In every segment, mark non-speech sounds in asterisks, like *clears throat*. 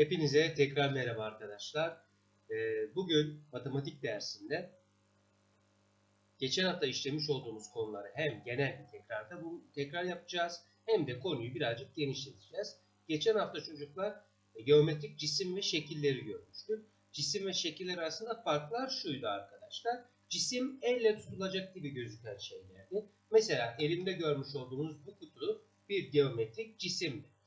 Hepinize tekrar merhaba arkadaşlar. Ee, Bugün matematik dersinde geçen hafta işlemiş olduğumuz konuları hem genel bir tekrarda bu tekrar yapacağız hem de konuyu birazcık genişleteceğiz. Geçen hafta çocuklar e, geometrik cisim ve şekilleri görmüştük. Cisim ve şekiller arasında farklar şuydu arkadaşlar. Cisim elle tutulacak gibi gözüken şeylerdi. Mesela elimde görmüş olduğunuz bu kutu bir geometrik cisimdi.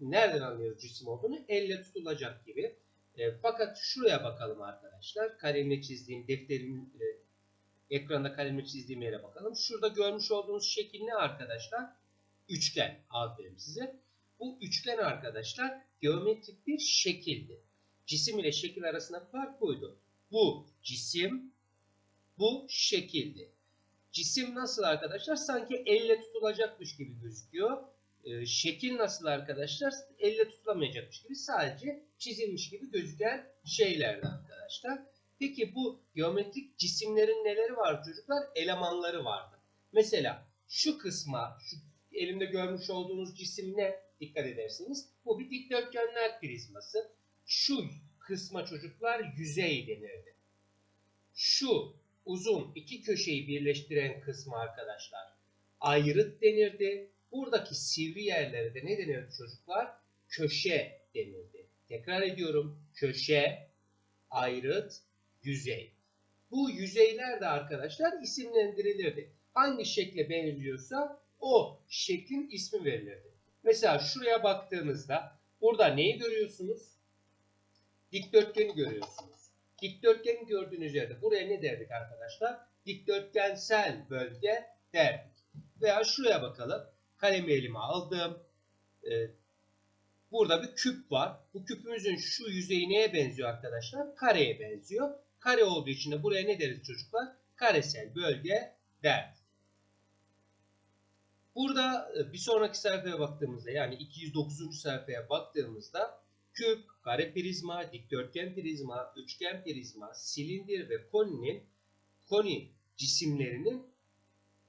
Nereden anlıyoruz cisim olduğunu? Elle tutulacak gibi. E, fakat şuraya bakalım arkadaşlar. Kalemle çizdiğim defterimin e, ekranda kalemle çizdiğim yere bakalım. Şurada görmüş olduğunuz şekil ne arkadaşlar? Üçgen. Aferin size. Bu üçgen arkadaşlar geometrik bir şekildi. Cisim ile şekil arasında fark buydu. Bu cisim, bu şekildi. Cisim nasıl arkadaşlar? Sanki elle tutulacakmış gibi gözüküyor. Ee, şekil nasıl arkadaşlar? Elle tutulamayacakmış gibi sadece çizilmiş gibi gözüken şeylerdi arkadaşlar. Peki bu geometrik cisimlerin neleri var çocuklar? Elemanları vardı. Mesela şu kısma, şu elimde görmüş olduğunuz cisim ne? Dikkat ederseniz bu bir dikdörtgenler prizması. Şu kısma çocuklar yüzey denirdi. Şu uzun iki köşeyi birleştiren kısmı arkadaşlar ayrıt denirdi. Buradaki sivri yerlere de ne denirdi çocuklar? Köşe denirdi. Tekrar ediyorum. Köşe, ayrıt, yüzey. Bu yüzeyler de arkadaşlar isimlendirilirdi. Hangi şekle benziyorsa o şeklin ismi verilirdi. Mesela şuraya baktığınızda burada neyi görüyorsunuz? Dikdörtgeni görüyorsunuz. Dikdörtgeni gördüğünüz yerde buraya ne derdik arkadaşlar? Dikdörtgensel bölge derdik. Veya şuraya bakalım. Kalemi elime aldım. Ee, burada bir küp var. Bu küpümüzün şu yüzeyi neye benziyor arkadaşlar? Kareye benziyor. Kare olduğu için de buraya ne deriz çocuklar? Karesel bölge derdik. Burada e, bir sonraki sayfaya baktığımızda yani 209. sayfaya baktığımızda küp, kare prizma, dikdörtgen prizma, üçgen prizma, silindir ve koninin koni cisimlerinin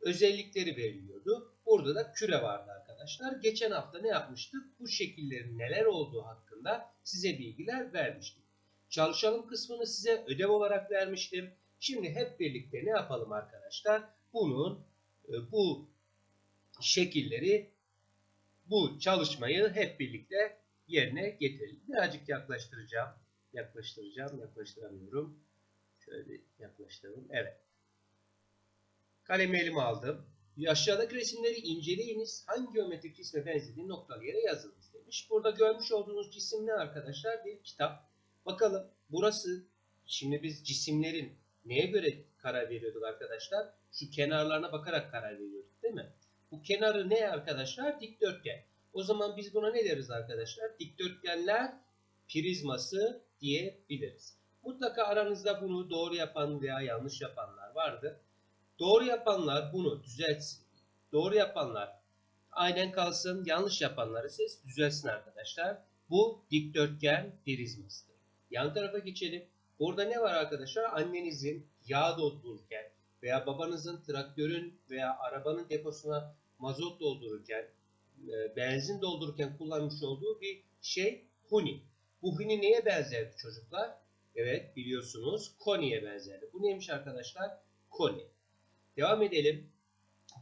özellikleri veriliyordu. Burada da küre vardı arkadaşlar. Geçen hafta ne yapmıştık? Bu şekillerin neler olduğu hakkında size bilgiler vermiştim. Çalışalım kısmını size ödev olarak vermiştim. Şimdi hep birlikte ne yapalım arkadaşlar? Bunun e, bu şekilleri bu çalışmayı hep birlikte yerine getirelim. Birazcık yaklaştıracağım. Yaklaştıracağım. Yaklaştıramıyorum. Şöyle yaklaştıralım. Evet. Kalemi elime aldım. Aşağıdaki resimleri inceleyiniz. Hangi geometrik cisme benzediği noktalı yere yazınız demiş. Burada görmüş olduğunuz cisim ne arkadaşlar? Bir kitap. Bakalım burası şimdi biz cisimlerin neye göre karar veriyorduk arkadaşlar? Şu kenarlarına bakarak karar veriyorduk değil mi? Bu kenarı ne arkadaşlar? Dikdörtgen. O zaman biz buna ne deriz arkadaşlar? Dikdörtgenler prizması diyebiliriz. Mutlaka aranızda bunu doğru yapan veya yanlış yapanlar vardır. Doğru yapanlar bunu düzeltsin. Doğru yapanlar aynen kalsın. Yanlış yapanlar ise düzelsin arkadaşlar. Bu dikdörtgen prizmasıdır. Yan tarafa geçelim. Burada ne var arkadaşlar? Annenizin yağ doldururken veya babanızın traktörün veya arabanın deposuna mazot doldururken, e, benzin doldururken kullanmış olduğu bir şey huni. Bu huni neye benzerdi çocuklar? Evet biliyorsunuz koniye benzerdi. Bu neymiş arkadaşlar? Koni. Devam edelim.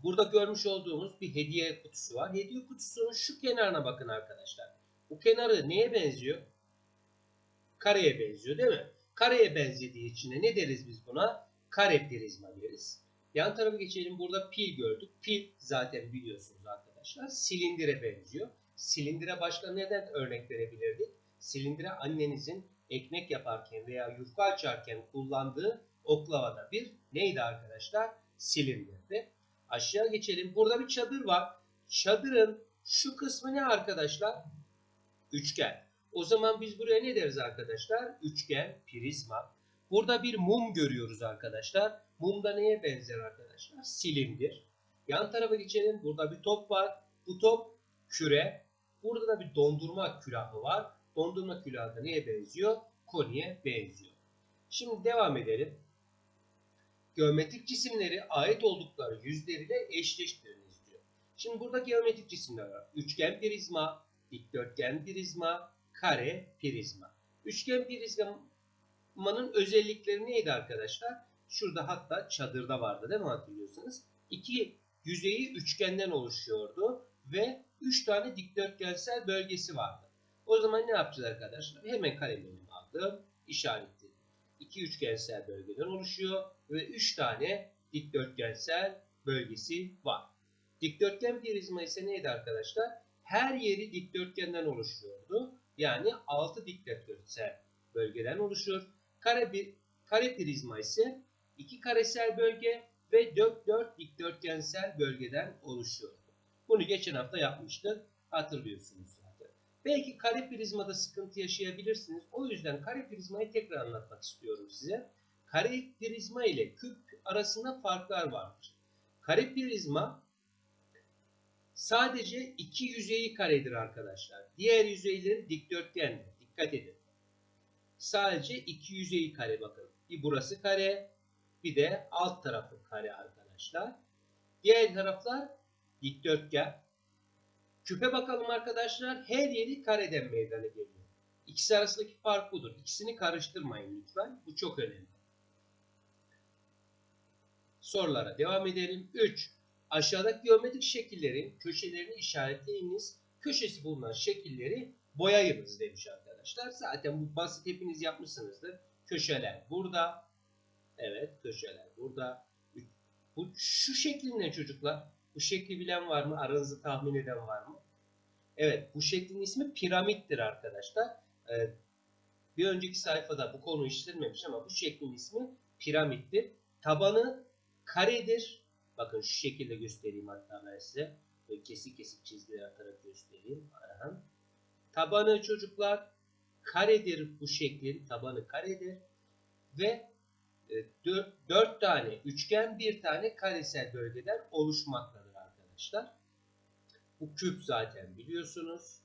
Burada görmüş olduğumuz bir hediye kutusu var. Hediye kutusunun şu kenarına bakın arkadaşlar. Bu kenarı neye benziyor? Kareye benziyor değil mi? Kareye benzediği için ne deriz biz buna? Kare prizma deriz. Yan tarafa geçelim. Burada pil gördük. Pil zaten biliyorsunuz arkadaşlar. Silindire benziyor. Silindire başka neden örnek verebilirdik? Silindire annenizin ekmek yaparken veya yufka açarken kullandığı oklavada bir neydi arkadaşlar? Silindirdi. Aşağı geçelim. Burada bir çadır var. Çadırın şu kısmı ne arkadaşlar? Üçgen. O zaman biz buraya ne deriz arkadaşlar? Üçgen, prizma. Burada bir mum görüyoruz arkadaşlar. Mum da neye benzer arkadaşlar? Silindir. Yan tarafa geçelim. Burada bir top var. Bu top küre. Burada da bir dondurma külahı var. Dondurma külahı da neye benziyor? Koniye benziyor. Şimdi devam edelim. Geometrik cisimleri ait oldukları yüzleriyle eşleştiriniz diyor. Şimdi burada geometrik cisimler var. Üçgen prizma, dikdörtgen prizma, kare prizma. Üçgen prizmanın özellikleri neydi arkadaşlar? Şurada hatta çadırda vardı değil mi hatırlıyorsanız? İki yüzeyi üçgenden oluşuyordu ve üç tane dikdörtgensel bölgesi vardı. O zaman ne yapacağız arkadaşlar? Hemen kalemimi aldım, işaretledim. İki üçgensel bölgeden oluşuyor ve üç tane dikdörtgensel bölgesi var. Dikdörtgen prizma ise neydi arkadaşlar? Her yeri dikdörtgenden oluşuyordu. Yani 6 dikdörtgensel bölgeden oluşur. Kare bir kare prizma ise iki karesel bölge ve 4 4 dikdörtgensel bölgeden oluşuyordu. Bunu geçen hafta yapmıştık. Hatırlıyorsunuz. Belki kare prizmada sıkıntı yaşayabilirsiniz. O yüzden kare prizmayı tekrar anlatmak istiyorum size. Kare prizma ile küp arasında farklar vardır. Kare prizma sadece iki yüzeyi karedir arkadaşlar. Diğer yüzeyleri dikdörtgendir. Dikkat edin. Sadece iki yüzeyi kare bakın. Bir burası kare, bir de alt tarafı kare arkadaşlar. Diğer taraflar dikdörtgen. Küpe bakalım arkadaşlar. Her yeri kareden meydana geliyor. İkisi arasındaki fark budur. İkisini karıştırmayın lütfen. Bu çok önemli. Sorulara devam edelim. 3. Aşağıdaki geometrik şekillerin köşelerini işaretleyiniz. Köşesi bulunan şekilleri boyayınız demiş arkadaşlar. Zaten bu basit hepiniz yapmışsınızdır. Köşeler burada. Evet köşeler burada. Bu şu şeklin ne çocuklar? Bu şekli bilen var mı? Aranızda tahmin eden var mı? Evet bu şeklin ismi piramittir arkadaşlar. Ee, bir önceki sayfada bu konu işlenmemiş ama bu şeklin ismi piramittir. Tabanı karedir. Bakın şu şekilde göstereyim hatta ben size. Böyle kesik kesik çizgiler atarak göstereyim. Aha. Tabanı çocuklar karedir bu şeklin. Tabanı karedir. Ve 4, 4 tane üçgen bir tane karesel bölgeden oluşmaktadır arkadaşlar. Bu küp zaten biliyorsunuz.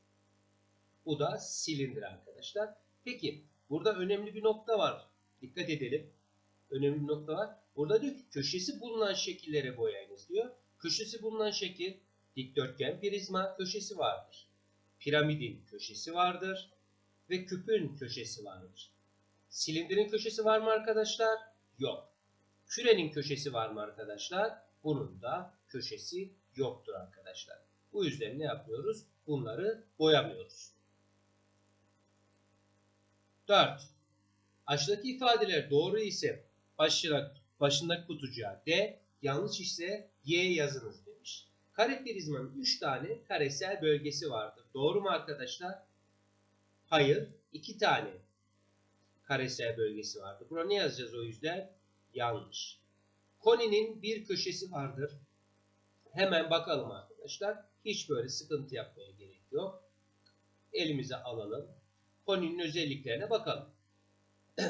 Bu da silindir arkadaşlar. Peki burada önemli bir nokta var. Dikkat edelim. Önemli bir nokta var. Burada diyor ki köşesi bulunan şekillere boyayınız diyor. Köşesi bulunan şekil dikdörtgen prizma köşesi vardır. Piramidin köşesi vardır. Ve küpün köşesi vardır. Silindirin köşesi var mı arkadaşlar? Yok. Kürenin köşesi var mı arkadaşlar? Bunun da köşesi yoktur arkadaşlar. Bu yüzden ne yapıyoruz? Bunları boyamıyoruz. 4. Aşağıdaki ifadeler doğru ise başına, başındaki kutucuğa D, yanlış ise Y yazınız demiş. Kare prizmanın 3 tane karesel bölgesi vardır. Doğru mu arkadaşlar? Hayır. 2 tane karesel bölgesi vardır. Buna ne yazacağız o yüzden? Yanlış. Koninin bir köşesi vardır. Hemen bakalım arkadaşlar. Hiç böyle sıkıntı yapmaya gerek yok. Elimize alalım. Koninin özelliklerine bakalım. *clears throat*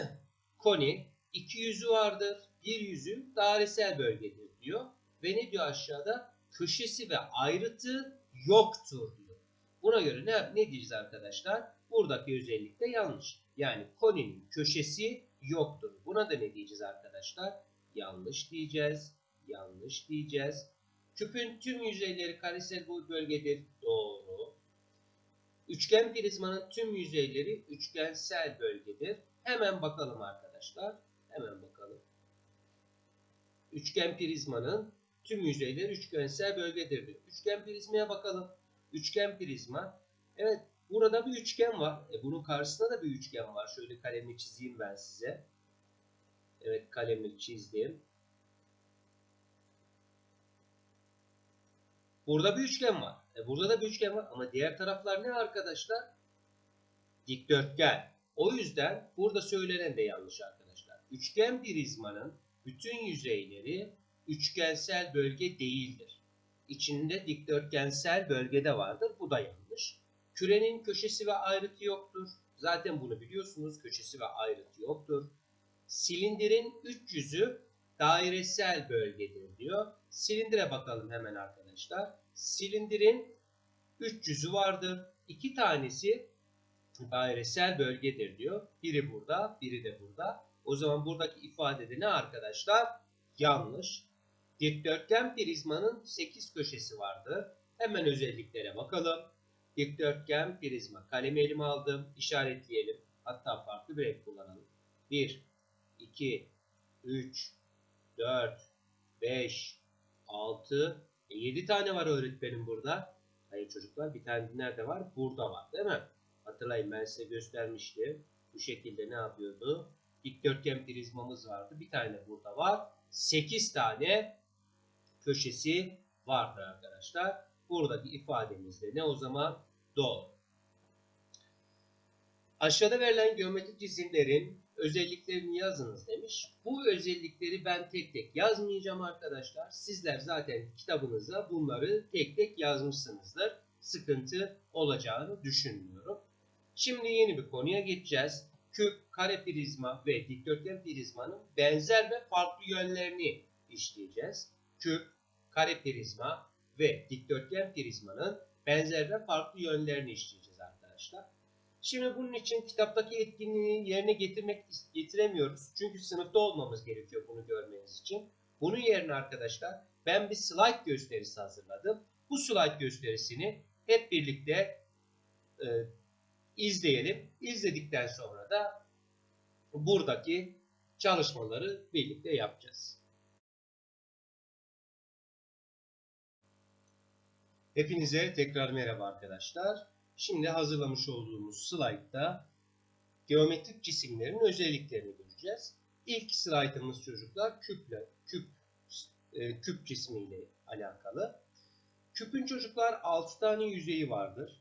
Koni iki yüzü vardır. Bir yüzü dairesel bölgedir diyor. Ve ne diyor aşağıda? Köşesi ve ayrıtı yoktur diyor. Buna göre ne, ne diyeceğiz arkadaşlar? Buradaki özellik de yanlış. Yani koninin köşesi yoktur. Buna da ne diyeceğiz arkadaşlar? Yanlış diyeceğiz. Yanlış diyeceğiz. Küpün tüm yüzeyleri karesel bu bölgedir. Doğru. Üçgen prizmanın tüm yüzeyleri üçgensel bölgedir. Hemen bakalım arkadaşlar. Hemen bakalım. Üçgen prizmanın tüm yüzeyleri üçgensel bölgedir. Üçgen prizmaya bakalım. Üçgen prizma. Evet burada bir üçgen var. E, bunun karşısında da bir üçgen var. Şöyle kalemle çizeyim ben size. Evet kalemle çizdim. Burada bir üçgen var. E, burada da bir üçgen var. Ama diğer taraflar ne arkadaşlar? Dikdörtgen. O yüzden burada söylenen de yanlış arkadaşlar. Üçgen prizmanın bütün yüzeyleri üçgensel bölge değildir. İçinde dikdörtgensel bölgede vardır. Bu da yanlış. Kürenin köşesi ve ayrıtı yoktur. Zaten bunu biliyorsunuz. Köşesi ve ayrıtı yoktur. Silindirin üç yüzü dairesel bölgedir diyor. Silindire bakalım hemen arkadaşlar. Silindirin üç yüzü vardır. İki tanesi dairesel bölgedir diyor. Biri burada, biri de burada. O zaman buradaki ifadede ne arkadaşlar? Yanlış. Dikdörtgen prizmanın 8 köşesi vardır. Hemen özelliklere bakalım. dikdörtgen prizma. Kalemi elime aldım. işaretleyelim. Hatta farklı bir renk kullanalım. 1, 2, 3, 4, 5, 6, 7 tane var öğretmenim burada. Hayır çocuklar bir tane nerede var? Burada var değil mi? Hatırlayın ben size göstermiştim. Bu şekilde ne yapıyordu? Dikdörtgen prizmamız vardı. Bir tane burada var. 8 tane köşesi vardır arkadaşlar. Buradaki ifademiz de ne o zaman? Doğru. Aşağıda verilen geometrik cisimlerin özelliklerini yazınız demiş. Bu özellikleri ben tek tek yazmayacağım arkadaşlar. Sizler zaten kitabınıza bunları tek tek yazmışsınızdır. Sıkıntı olacağını düşünmüyorum. Şimdi yeni bir konuya geçeceğiz. Küp, kare prizma ve dikdörtgen prizmanın benzer ve farklı yönlerini işleyeceğiz. Küp, kare prizma ve dikdörtgen prizmanın benzer ve farklı yönlerini işleyeceğiz arkadaşlar. Şimdi bunun için kitaptaki etkinliği yerine getirmek getiremiyoruz. Çünkü sınıfta olmamız gerekiyor bunu görmeniz için. Bunun yerine arkadaşlar ben bir slide gösterisi hazırladım. Bu slide gösterisini hep birlikte e, izleyelim. İzledikten sonra da buradaki çalışmaları birlikte yapacağız. Hepinize tekrar merhaba arkadaşlar. Şimdi hazırlamış olduğumuz slaytta geometrik cisimlerin özelliklerini göreceğiz. İlk slaytımız çocuklar küple, küp, e, küp cismiyle alakalı. Küpün çocuklar 6 tane yüzeyi vardır.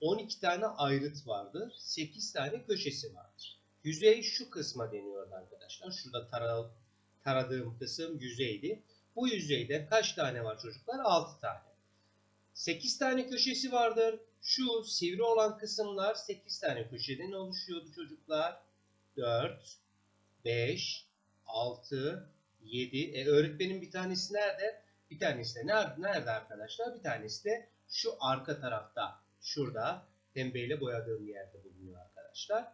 12 tane ayrıt vardır. 8 tane köşesi vardır. Yüzey şu kısma deniyor arkadaşlar. Şurada tara, taradığım kısım yüzeydi. Bu yüzeyde kaç tane var çocuklar? 6 tane. 8 tane köşesi vardır. Şu sivri olan kısımlar 8 tane köşeden oluşuyordu çocuklar. 4, 5, 6, 7. E, öğretmenin bir tanesi nerede? Bir tanesi de nerede, nerede arkadaşlar? Bir tanesi de şu arka tarafta. Şurada pembeyle boyadığım yerde bulunuyor arkadaşlar.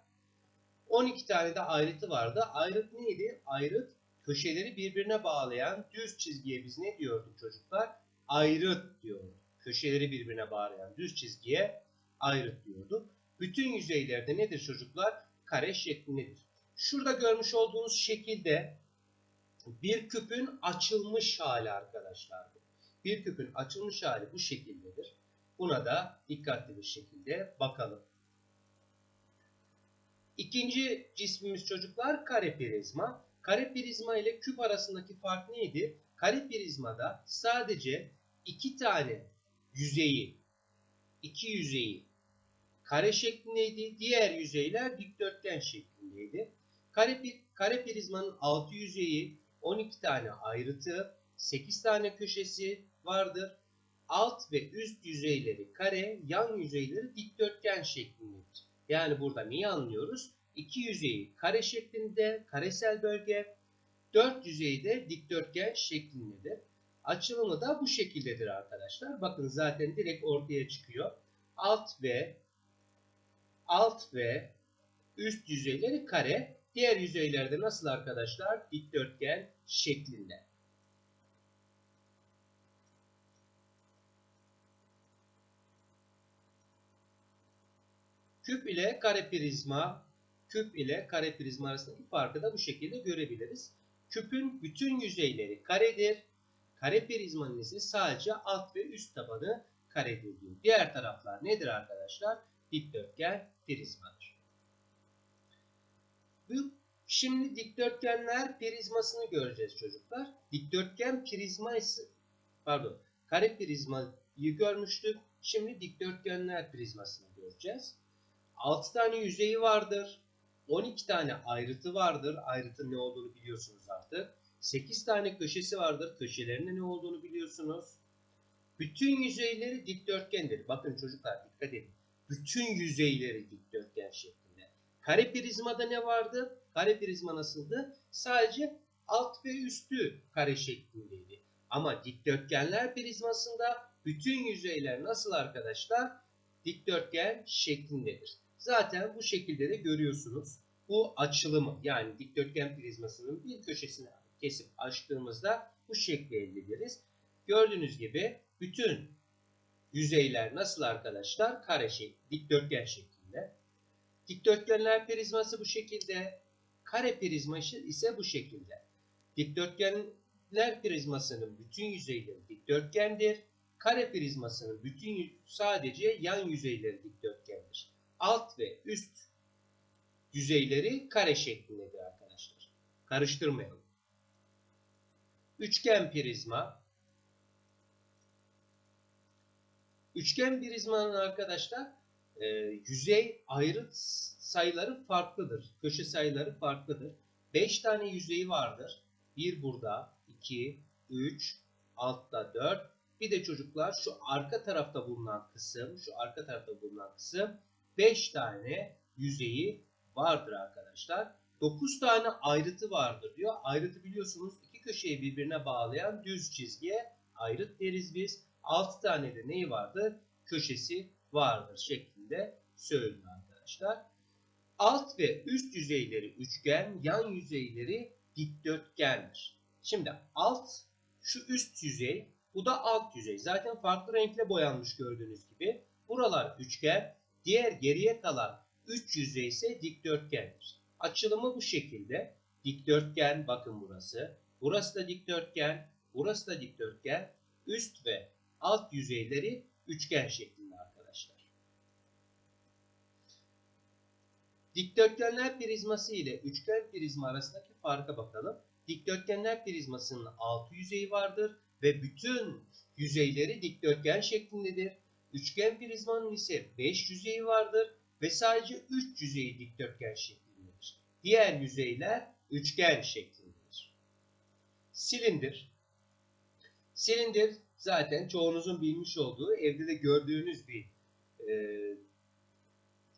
12 tane de ayrıtı vardı. Ayrıt neydi? Ayrıt köşeleri birbirine bağlayan düz çizgiye biz ne diyorduk çocuklar? Ayrıt diyorduk köşeleri birbirine bağlayan düz çizgiye ayrıt diyorduk. Bütün yüzeylerde nedir çocuklar? Kare şeklindedir. Şurada görmüş olduğunuz şekilde bir küpün açılmış hali arkadaşlar. Bir küpün açılmış hali bu şekildedir. Buna da dikkatli bir şekilde bakalım. İkinci cismimiz çocuklar kare prizma. Kare prizma ile küp arasındaki fark neydi? Kare prizmada sadece iki tane yüzeyi, iki yüzeyi kare şeklindeydi. Diğer yüzeyler dikdörtgen şeklindeydi. Kare, kare prizmanın altı yüzeyi 12 tane ayrıtı, 8 tane köşesi vardır. Alt ve üst yüzeyleri kare, yan yüzeyleri dikdörtgen şeklindedir. Yani burada neyi anlıyoruz? İki yüzeyi kare şeklinde, karesel bölge, dört yüzeyi de dikdörtgen şeklindedir. Açılımı da bu şekildedir arkadaşlar. Bakın zaten direkt ortaya çıkıyor. Alt ve alt ve üst yüzeyleri kare. Diğer yüzeylerde nasıl arkadaşlar? Dikdörtgen şeklinde. Küp ile kare prizma, küp ile kare prizma arasındaki farkı da bu şekilde görebiliriz. Küpün bütün yüzeyleri karedir. Kare prizmanın ise sadece alt ve üst tabanı karedir diyor. Diğer taraflar nedir arkadaşlar? Dikdörtgen prizmadır. Şimdi dikdörtgenler prizmasını göreceğiz çocuklar. Dikdörtgen prizma ise pardon kare prizmayı görmüştük. Şimdi dikdörtgenler prizmasını göreceğiz. 6 tane yüzeyi vardır. 12 tane ayrıtı vardır. Ayrıtın ne olduğunu biliyorsunuz artık. 8 tane köşesi vardır. Köşelerinin ne olduğunu biliyorsunuz. Bütün yüzeyleri dikdörtgendir. Bakın çocuklar dikkat edin. Bütün yüzeyleri dikdörtgen şeklinde. Kare prizmada ne vardı? Kare prizma nasıldı? Sadece alt ve üstü kare şeklindeydi. Ama dikdörtgenler prizmasında bütün yüzeyler nasıl arkadaşlar? Dikdörtgen şeklindedir. Zaten bu şekilde de görüyorsunuz. Bu açılımı yani dikdörtgen prizmasının bir köşesini kesip açtığımızda bu şekli elde ederiz. Gördüğünüz gibi bütün yüzeyler nasıl arkadaşlar? Kare şekli, dikdörtgen şeklinde. Dikdörtgenler prizması bu şekilde. Kare prizması ise bu şekilde. Dikdörtgenler prizmasının bütün yüzeyleri dikdörtgendir. Kare prizmasının bütün sadece yan yüzeyleri dikdörtgendir. Alt ve üst yüzeyleri kare şeklindedir arkadaşlar. Karıştırmayalım. Üçgen prizma. Üçgen prizmanın arkadaşlar e, yüzey ayrı sayıları farklıdır. Köşe sayıları farklıdır. 5 tane yüzeyi vardır. Bir burada, 2, 3, altta 4. Bir de çocuklar şu arka tarafta bulunan kısım, şu arka tarafta bulunan kısım 5 tane yüzeyi vardır arkadaşlar. 9 tane ayrıtı vardır diyor. Ayrıtı biliyorsunuz köşeyi birbirine bağlayan düz çizgiye ayrıt deriz biz. 6 tane de neyi vardır? Köşesi vardır şeklinde söylüyor arkadaşlar. Alt ve üst yüzeyleri üçgen, yan yüzeyleri dikdörtgendir. Şimdi alt şu üst yüzey, bu da alt yüzey. Zaten farklı renkle boyanmış gördüğünüz gibi. Buralar üçgen, diğer geriye kalan üç yüzey ise dikdörtgendir. Açılımı bu şekilde. Dikdörtgen bakın burası. Burası da dikdörtgen, burası da dikdörtgen. Üst ve alt yüzeyleri üçgen şeklinde arkadaşlar. Dikdörtgenler prizması ile üçgen prizma arasındaki farka bakalım. Dikdörtgenler prizmasının altı yüzeyi vardır ve bütün yüzeyleri dikdörtgen şeklindedir. Üçgen prizmanın ise 5 yüzeyi vardır ve sadece 3 yüzeyi dikdörtgen şeklindedir. Diğer yüzeyler üçgen şeklindedir. Silindir. Silindir zaten çoğunuzun bilmiş olduğu, evde de gördüğünüz bir e,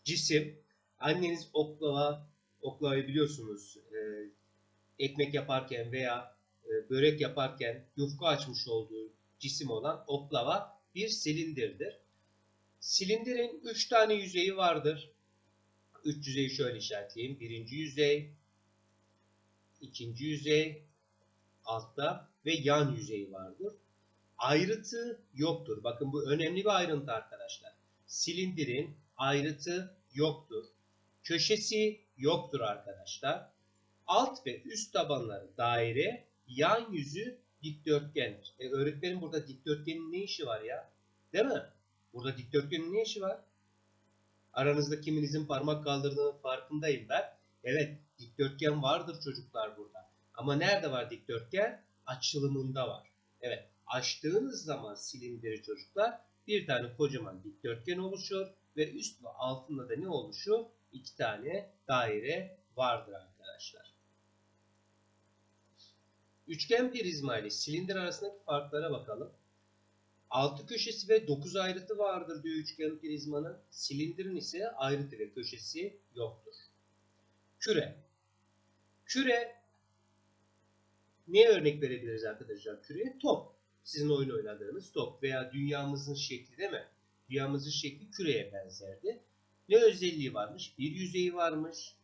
cisim. Anneniz oklava, oklavayı biliyorsunuz e, ekmek yaparken veya e, börek yaparken yufka açmış olduğu cisim olan oklava bir silindirdir. Silindirin 3 tane yüzeyi vardır. 3 yüzeyi şöyle işaretleyeyim. Birinci yüzey, ikinci yüzey, altta ve yan yüzeyi vardır. Ayrıtı yoktur. Bakın bu önemli bir ayrıntı arkadaşlar. Silindirin ayrıtı yoktur. Köşesi yoktur arkadaşlar. Alt ve üst tabanları daire, yan yüzü dikdörtgendir. E öğretmenim burada dikdörtgenin ne işi var ya? Değil mi? Burada dikdörtgenin ne işi var? Aranızda kiminizin parmak kaldırdığının farkındayım ben. Evet, dikdörtgen vardır çocuklar burada. Ama nerede var dikdörtgen? Açılımında var. Evet, açtığınız zaman silindiri çocuklar bir tane kocaman dikdörtgen oluşur ve üst ve altında da ne oluşur? İki tane daire vardır arkadaşlar. Üçgen prizma ile silindir arasındaki farklara bakalım. 6 köşesi ve 9 ayrıtı vardır diyor üçgen prizmanın. Silindirin ise ayrıtı ve köşesi yoktur. Küre. Küre neye örnek verebiliriz arkadaşlar küreye? Top. Sizin oyun oynadığınız top veya dünyamızın şekli değil mi? Dünyamızın şekli küreye benzerdi. Ne özelliği varmış? Bir yüzeyi varmış.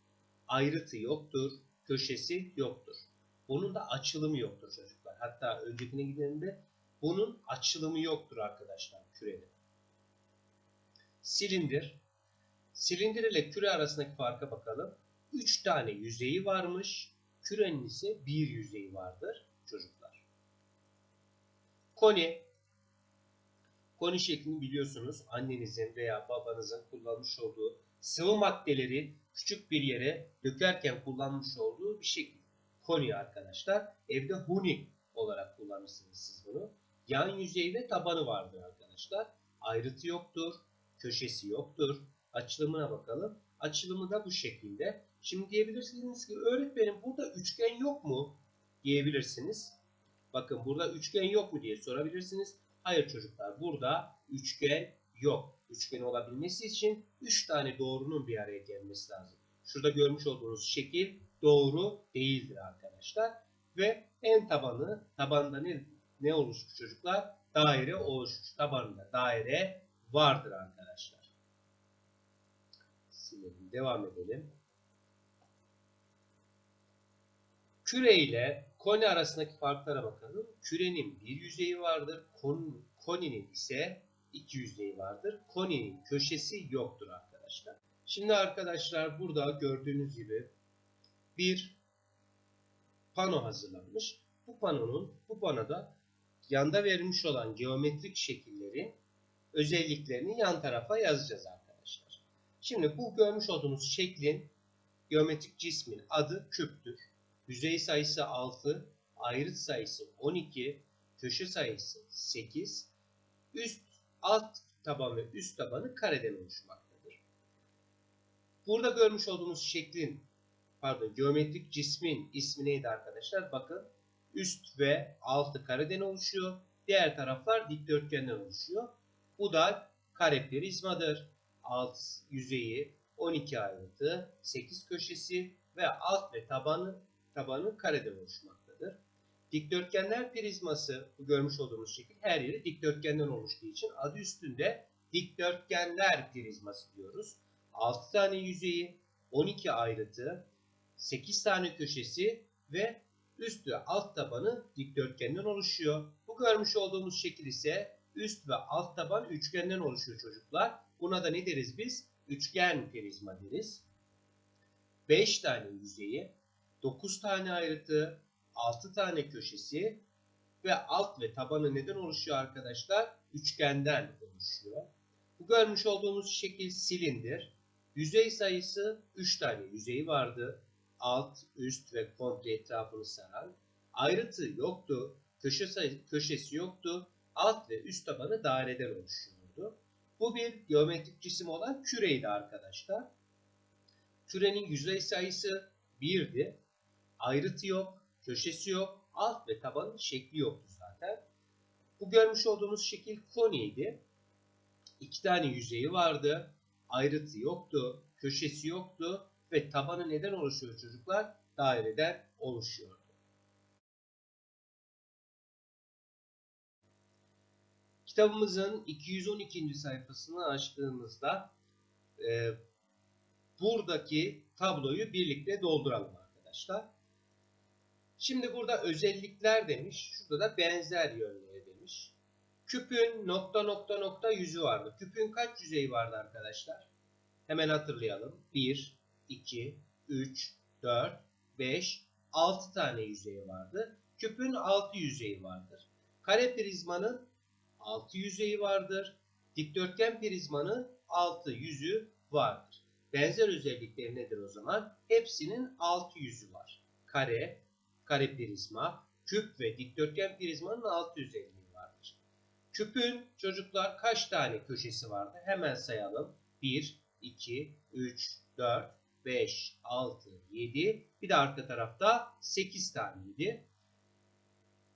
Ayrıtı yoktur. Köşesi yoktur. Bunun da açılımı yoktur çocuklar. Hatta öncekine gidelimde bunun açılımı yoktur arkadaşlar kürede. Silindir. Silindir ile küre arasındaki farka bakalım. 3 tane yüzeyi varmış. Kürenin ise bir yüzeyi vardır çocuklar. Koni. Koni şeklini biliyorsunuz. Annenizin veya babanızın kullanmış olduğu sıvı maddeleri küçük bir yere dökerken kullanmış olduğu bir şekil. Koni arkadaşlar. Evde huni olarak kullanırsınız siz bunu. Yan yüzey ve tabanı vardır arkadaşlar. Ayrıtı yoktur. Köşesi yoktur. Açılımına bakalım. Açılımı da bu şekilde. Şimdi diyebilirsiniz ki öğretmenim burada üçgen yok mu? Diyebilirsiniz. Bakın burada üçgen yok mu diye sorabilirsiniz. Hayır çocuklar burada üçgen yok. Üçgen olabilmesi için 3 tane doğrunun bir araya gelmesi lazım. Şurada görmüş olduğunuz şekil doğru değildir arkadaşlar. Ve en tabanı, tabanda ne, ne oluşmuş çocuklar? Daire oluşmuş. Tabanında daire vardır arkadaşlar. Devam edelim. Küre ile koni arasındaki farklara bakalım. Kürenin bir yüzeyi vardır. Kon, koninin ise iki yüzeyi vardır. Koninin köşesi yoktur arkadaşlar. Şimdi arkadaşlar burada gördüğünüz gibi bir pano hazırlanmış. Bu panonun bu panoda yanda verilmiş olan geometrik şekillerin özelliklerini yan tarafa yazacağız. Şimdi bu görmüş olduğunuz şeklin geometrik cismin adı küptür. Yüzey sayısı 6, ayrıt sayısı 12, köşe sayısı 8, üst alt taban ve üst tabanı kareden oluşmaktadır. Burada görmüş olduğunuz şeklin pardon geometrik cismin ismi neydi arkadaşlar? Bakın üst ve altı kareden oluşuyor. Diğer taraflar dikdörtgenden oluşuyor. Bu da kare prizmadır. Alt yüzeyi 12 ayrıtı, 8 köşesi ve alt ve tabanı tabanı kareden oluşmaktadır. Dikdörtgenler prizması bu görmüş olduğumuz şekil her yeri dikdörtgenden oluştuğu için adı üstünde dikdörtgenler prizması diyoruz. 6 tane yüzeyi, 12 ayrıtı, 8 tane köşesi ve üst ve alt tabanı dikdörtgenden oluşuyor. Bu görmüş olduğumuz şekil ise üst ve alt taban üçgenden oluşuyor çocuklar. Buna da ne deriz biz? Üçgen prizma deriz. 5 tane yüzeyi, 9 tane ayrıtı, 6 tane köşesi ve alt ve tabanı neden oluşuyor arkadaşlar? Üçgenden oluşuyor. Bu görmüş olduğumuz şekil silindir. Yüzey sayısı 3 tane yüzeyi vardı. Alt, üst ve komple etrafını saran. Ayrıtı yoktu. Köşe sayı, köşesi yoktu. Alt ve üst tabanı daireden oluşuyordu. Bu bir geometrik cisim olan küreydi arkadaşlar. Kürenin yüzey sayısı 1'di. Ayrıtı yok, köşesi yok, alt ve tabanın şekli yoktu zaten. Bu görmüş olduğumuz şekil koniydi. İki tane yüzeyi vardı. Ayrıtı yoktu, köşesi yoktu ve tabanı neden oluşuyor çocuklar? Daireden oluşuyordu. Kitabımızın 212. sayfasını açtığımızda e, buradaki tabloyu birlikte dolduralım arkadaşlar. Şimdi burada özellikler demiş. Şurada da benzer yönleri demiş. Küpün nokta nokta nokta yüzü vardı. Küpün kaç yüzeyi vardı arkadaşlar? Hemen hatırlayalım. 1, 2, 3, 4, 5, 6 tane yüzeyi vardı. Küpün 6 yüzeyi vardır. Kare prizmanın 6 yüzeyi vardır. Dikdörtgen prizmanın 6 yüzü vardır. Benzer özellikleri nedir o zaman? Hepsinin 6 yüzü var. Kare, kare prizma, küp ve dikdörtgen prizmanın 6 özelliği vardır. Küpün çocuklar kaç tane köşesi vardı? Hemen sayalım. 1, 2, 3, 4, 5, 6, 7. Bir de arka tarafta 8 taneydi.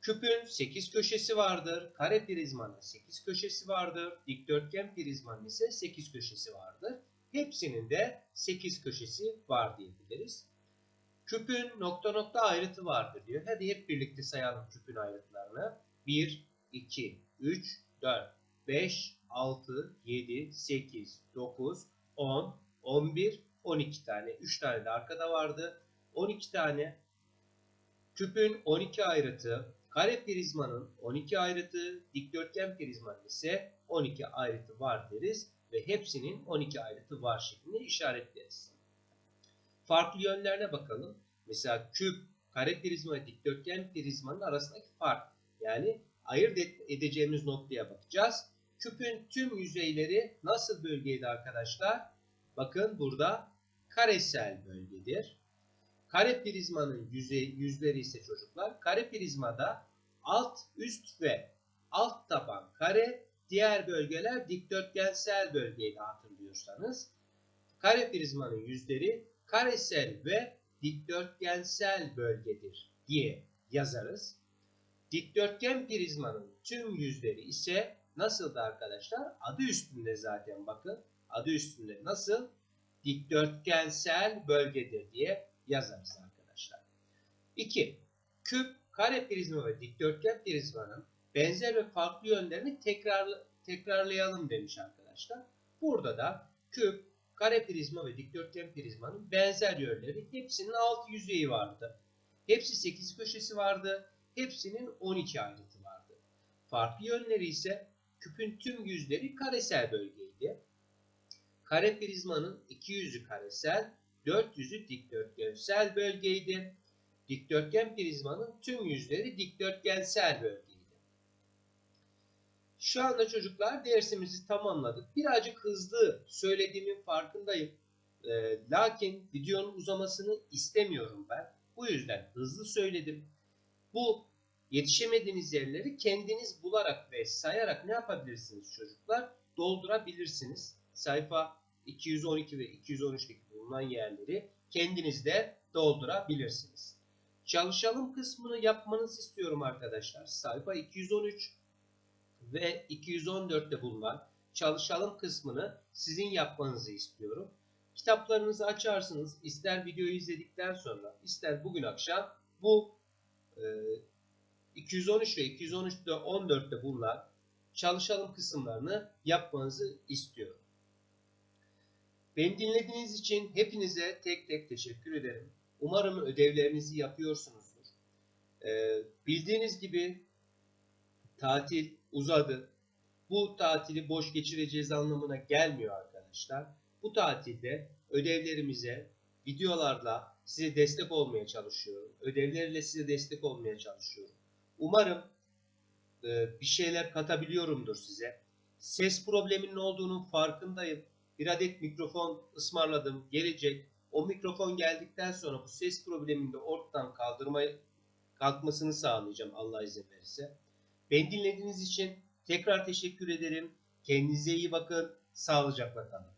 Küpün 8 köşesi vardır. Kare prizmanın 8 köşesi vardır. Dikdörtgen prizmanın ise 8 köşesi vardır. Hepsinin de 8 köşesi var diyebiliriz. Küpün nokta nokta ayrıtı vardır diyor. Hadi hep birlikte sayalım küpün ayrıtlarını. 1, 2, 3, 4, 5, 6, 7, 8, 9, 10, 11, 12 tane. 3 tane de arkada vardı. 12 tane. Küpün 12 ayrıtı, kare prizmanın 12 ayrıtı, dikdörtgen prizmanın ise 12 ayrıtı var deriz ve hepsinin 12 ayrıtı var şeklinde işaretleriz. Farklı yönlerine bakalım. Mesela küp, kare prizma ve dikdörtgen prizmanın arasındaki fark. Yani ayırt edeceğimiz noktaya bakacağız. Küpün tüm yüzeyleri nasıl bölgeydi arkadaşlar? Bakın burada karesel bölgedir. Kare prizmanın yüzey, yüzleri ise çocuklar, kare prizmada alt, üst ve alt taban kare, diğer bölgeler dikdörtgensel bölgeydi hatırlıyorsanız. Kare prizmanın yüzleri karesel ve dikdörtgensel bölgedir diye yazarız. Dikdörtgen prizmanın tüm yüzleri ise nasıldı arkadaşlar? Adı üstünde zaten bakın. Adı üstünde nasıl? Dikdörtgensel bölgedir diye yazarız arkadaşlar. 2. Küp, kare prizma ve dikdörtgen prizmanın benzer ve farklı yönlerini tekrar, tekrarlayalım demiş arkadaşlar. Burada da küp, kare prizma ve dikdörtgen prizmanın benzer yönleri hepsinin 6 yüzeyi vardı. Hepsi 8 köşesi vardı. Hepsinin 12 ayrıtı vardı. Farklı yönleri ise küpün tüm yüzleri karesel bölgeydi. Kare prizmanın iki yüzü karesel, dört yüzü dikdörtgensel bölgeydi. Dikdörtgen prizmanın tüm yüzleri dikdörtgensel bölgeydi. Şu anda çocuklar dersimizi tamamladık. Birazcık hızlı söylediğimin farkındayım. Ee, lakin videonun uzamasını istemiyorum ben. Bu yüzden hızlı söyledim. Bu yetişemediğiniz yerleri kendiniz bularak ve sayarak ne yapabilirsiniz çocuklar? Doldurabilirsiniz. Sayfa 212 ve 213'teki bulunan yerleri kendiniz de doldurabilirsiniz. Çalışalım kısmını yapmanızı istiyorum arkadaşlar. Sayfa 213 ve 214'te bulunan çalışalım kısmını sizin yapmanızı istiyorum. Kitaplarınızı açarsınız. ister videoyu izledikten sonra, ister bugün akşam bu e, 213 ve 213'te 14'te bulunan çalışalım kısımlarını yapmanızı istiyorum. Beni dinlediğiniz için hepinize tek tek teşekkür ederim. Umarım ödevlerinizi yapıyorsunuzdur. Ee, bildiğiniz gibi tatil uzadı. Bu tatili boş geçireceğiz anlamına gelmiyor arkadaşlar. Bu tatilde ödevlerimize videolarla size destek olmaya çalışıyorum. Ödevlerle size destek olmaya çalışıyorum. Umarım e, bir şeyler katabiliyorumdur size. Ses probleminin olduğunun farkındayım. Bir adet mikrofon ısmarladım. Gelecek. O mikrofon geldikten sonra bu ses problemini de ortadan kaldırmayı kalkmasını sağlayacağım Allah izin verirse. Beni dinlediğiniz için tekrar teşekkür ederim. Kendinize iyi bakın. Sağlıcakla kalın.